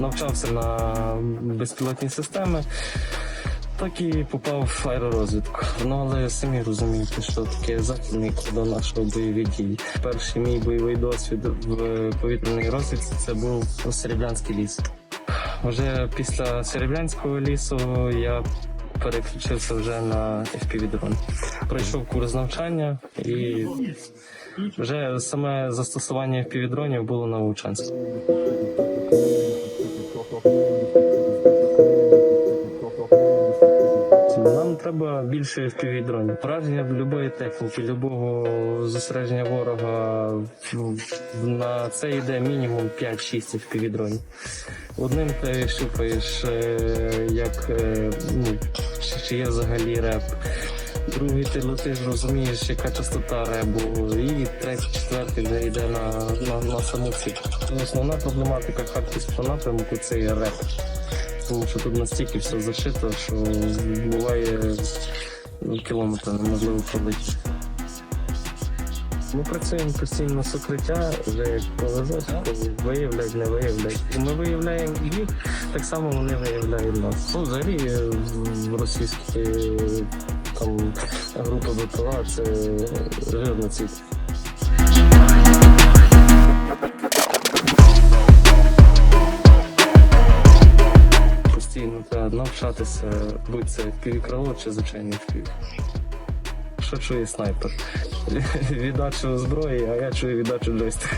навчався на безпілотні системи, так і попав в аеророзвідку. Ну але самі розумієте, що таке західний кордон нашого бойові дії. Перший мій бойовий досвід в повітряній розвідці це був Серебрянський ліс. Вже після Серебрянського лісу я переключився вже на FPV-дрон. Пройшов курс навчання і вже саме застосування FPV-дронів було на Вовчанську. Нам треба більше FPV-дронів. Пораження будь-якої техніки, будь-якого зосередження ворога на це йде мінімум 5-6 FPV-дронів. Одним ти щупаєш, е, як е, ну, чи- є взагалі реп. Другий ти летиш, розумієш, яка частота ребу, і третій, четвертий вже йде на, на, на саму ціль. Основна проблематика харківського напрямку це є реп. Тому що тут настільки все зашито, що буває ну, кілометр неможливо пролетіти. Ми працюємо постійно з укриття, вже як повезеш, коли виявлять, не виявлять. І ми виявляємо їх, так само вони виявляють нас. Ну, взагалі е, в російській там група БПЛА це жирна ціль. Постійно навчатися, будь це півкрило чи звичайний впів. Що чує снайпер? Віддачу зброї, а я чую віддачу джойстика.